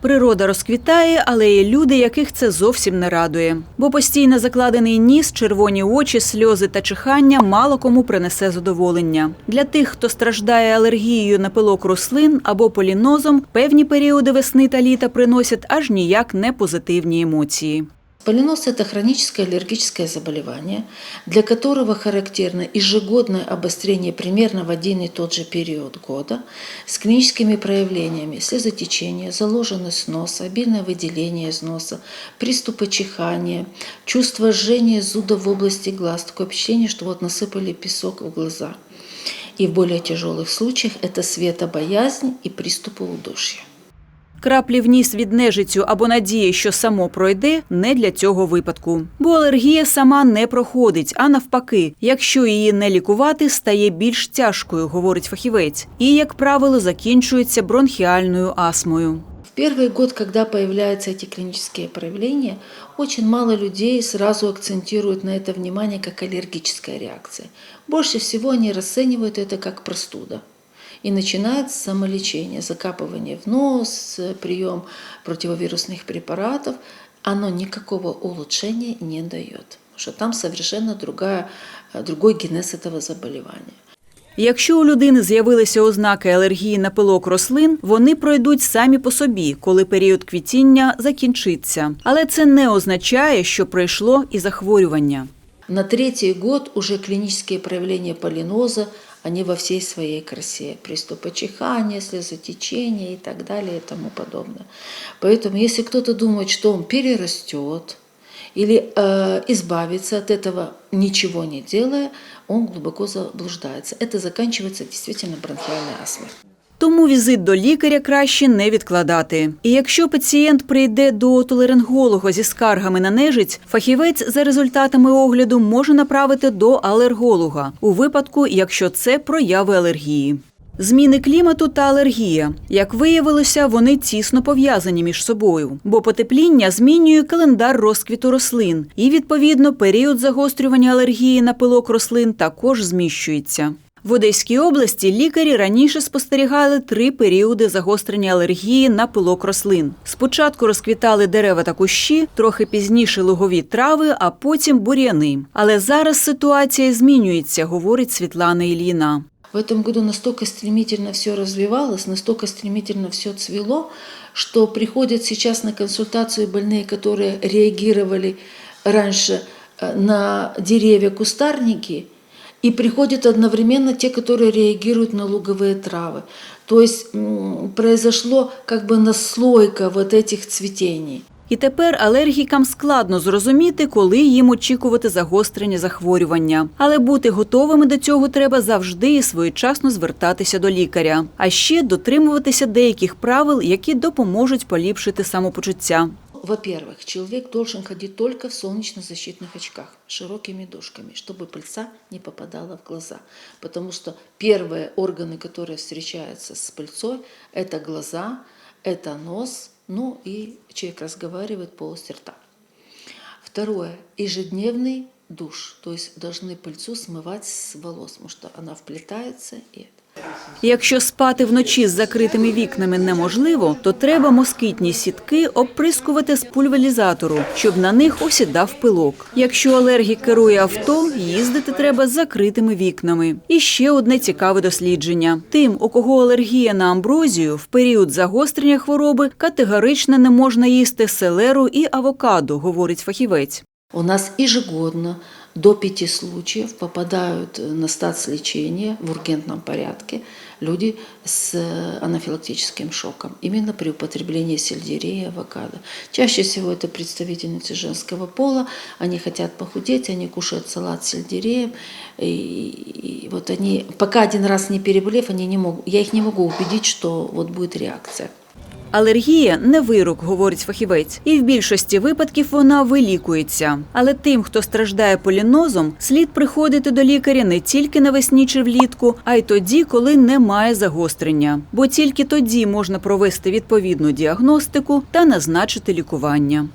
Природа розквітає, але є люди, яких це зовсім не радує. Бо постійно закладений ніс, червоні очі, сльози та чихання мало кому принесе задоволення. Для тих, хто страждає алергією на пилок рослин або полінозом, певні періоди весни та літа приносять аж ніяк не позитивні емоції. Полинос – это хроническое аллергическое заболевание, для которого характерно ежегодное обострение примерно в один и тот же период года с клиническими проявлениями слезотечения, заложенность носа, обильное выделение из носа, приступы чихания, чувство жжения зуда в области глаз, такое впечатление, что вот насыпали песок в глаза. И в более тяжелых случаях это светобоязнь и приступы удушья. Краплі в ніс від нежицю або надії, що само пройде, не для цього випадку. Бо алергія сама не проходить, а навпаки, якщо її не лікувати, стає більш тяжкою, говорить фахівець, і, як правило, закінчується бронхіальною астмою. В первый год, когда появляются эти клинические проявления, очень мало людей сразу акцентируют на это внимание как аллергическая реакция. Больше всего они расценивают это как простуда. И начинается самолечение, закапывание в нос, прием противовирусных препаратов. Оно никакого улучшения не дает, потому что там совершенно другая, другой генез этого заболевания. Якщо у людини з'явилися ознаки алергії на пилок рослин, вони пройдуть самі по собі, коли період квітіння закінчиться. Але це не означає, що пройшло і захворювання. На третий год уже клинические проявления полиноза, они во всей своей красе. Приступы чихания, слезотечения и так далее и тому подобное. Поэтому если кто-то думает, что он перерастет или э, избавится от этого, ничего не делая, он глубоко заблуждается. Это заканчивается действительно бронхиальной астмой. Тому візит до лікаря краще не відкладати. І якщо пацієнт прийде до отоларинголога зі скаргами на нежиць, фахівець за результатами огляду може направити до алерголога у випадку, якщо це прояви алергії. Зміни клімату та алергія. Як виявилося, вони тісно пов'язані між собою, бо потепління змінює календар розквіту рослин, і відповідно період загострювання алергії на пилок рослин також зміщується. В Одеській області лікарі раніше спостерігали три періоди загострення алергії на пилок рослин. Спочатку розквітали дерева та кущі, трохи пізніше лугові трави, а потім бур'яни. Але зараз ситуація змінюється, говорить Світлана Іліна. В этом году настолько стремительно все развивалось, настолько стремительно все цвело, что приходят сейчас на консультацию больные, которые реагировали раньше э, на деревья, кустарники, и приходят одновременно те, которые реагируют на луговые травы. То есть м, произошло как бы наслойка вот этих цветений. І тепер алергікам складно зрозуміти, коли їм очікувати загострення захворювання. Але бути готовими до цього треба завжди і своєчасно звертатися до лікаря, а ще дотримуватися деяких правил, які допоможуть поліпшити самопочуття. Во-первых, человек должен ходить только в солнечно-защитных очках широкими дужками, чтобы пыльца не попадала в глаза. Потому что первые органы, которые встречаются с пыльцой, это глаза, это нос, ну и человек разговаривает полость рта. Второе. Ежедневный душ. То есть должны пыльцу смывать с волос, потому что она вплетается и это. Якщо спати вночі з закритими вікнами неможливо, то треба москітні сітки обприскувати з пульверізатору, щоб на них осідав пилок. Якщо алергік керує авто, їздити треба з закритими вікнами. І ще одне цікаве дослідження: тим, у кого алергія на амброзію, в період загострення хвороби категорично не можна їсти селеру і авокадо, говорить фахівець. У нас ежегодно до пяти случаев попадают на статс-лечение в ургентном порядке люди с анафилактическим шоком, именно при употреблении сельдерея и авокадо. Чаще всего это представительницы женского пола, они хотят похудеть, они кушают салат с сельдереем, и, и вот они, пока один раз не переболев, они не могут, я их не могу убедить, что вот будет реакция. Алергія не вирок, говорить фахівець, і в більшості випадків вона вилікується. Але тим, хто страждає полінозом, слід приходити до лікаря не тільки навесні чи влітку, а й тоді, коли немає загострення. Бо тільки тоді можна провести відповідну діагностику та назначити лікування.